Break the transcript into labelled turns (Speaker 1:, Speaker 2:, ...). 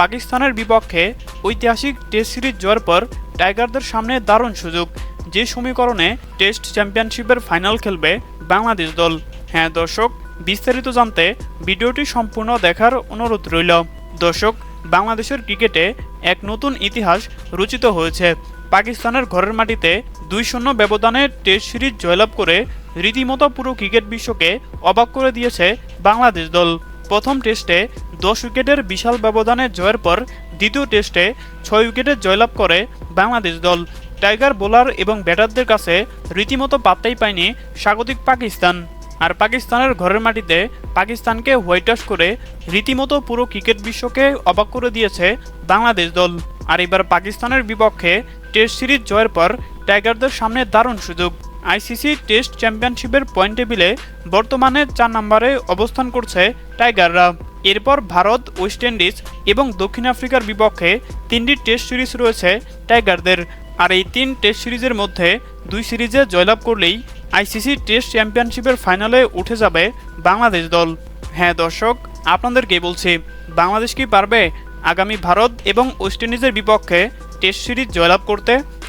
Speaker 1: পাকিস্তানের বিপক্ষে ঐতিহাসিক টেস্ট সিরিজ জয়ের পর টাইগারদের সামনে দারুণ সুযোগ। যে সমীকরণে টেস্ট চ্যাম্পিয়নশিপের ফাইনাল খেলবে বাংলাদেশ দল। হ্যাঁ দর্শক, বিস্তারিত জানতে ভিডিওটি সম্পূর্ণ দেখার অনুরোধ রইল। দর্শক, বাংলাদেশের ক্রিকেটে এক নতুন ইতিহাস রচিত হয়েছে। পাকিস্তানের ঘরের মাটিতে দুই শূন্য ব্যবধানে টেস্ট সিরিজ জয়লাভ করে রীতিমতো পুরো ক্রিকেট বিশ্বকে অবাক করে দিয়েছে বাংলাদেশ দল। প্রথম টেস্টে দশ উইকেটের বিশাল ব্যবধানে জয়ের পর দ্বিতীয় টেস্টে ছয় উইকেটে জয়লাভ করে বাংলাদেশ দল। টাইগার বোলার এবং ব্যাটারদের কাছে রীতিমতো পাত্তাই পায়নি স্বাগতিক পাকিস্তান। আর পাকিস্তানের ঘরের মাটিতে পাকিস্তানকে হোয়াইট ওয়াশ করে রীতিমতো পুরো ক্রিকেট বিশ্বকে অবাক করে দিয়েছে বাংলাদেশ দল। আর এবার পাকিস্তানের বিপক্ষে টেস্ট সিরিজ জয়ের পর টাইগারদের সামনে দারুণ সুযোগ। আইসিসি টেস্ট চ্যাম্পিয়নশিপের পয়েন্ট টেবিলে বর্তমানে চার নম্বরে অবস্থান করছে টাইগাররা। এরপর ভারত, ওয়েস্ট ইন্ডিজ এবং দক্ষিণ আফ্রিকার বিপক্ষে তিনটি টেস্ট সিরিজ রয়েছে টাইগারদের। আর এই তিন টেস্ট সিরিজের মধ্যে দুই সিরিজে জয়লাভ করলেই আইসিসি টেস্ট চ্যাম্পিয়নশিপের ফাইনালে উঠে যাবে বাংলাদেশ দল। হ্যাঁ দর্শক, আপনাদেরকে বলছি, বাংলাদেশ কি পারবে? আগামী ভারত এবং ওয়েস্ট ইন্ডিজের বিপক্ষে টেস্ট সিরিজ জয়লাভ করতে?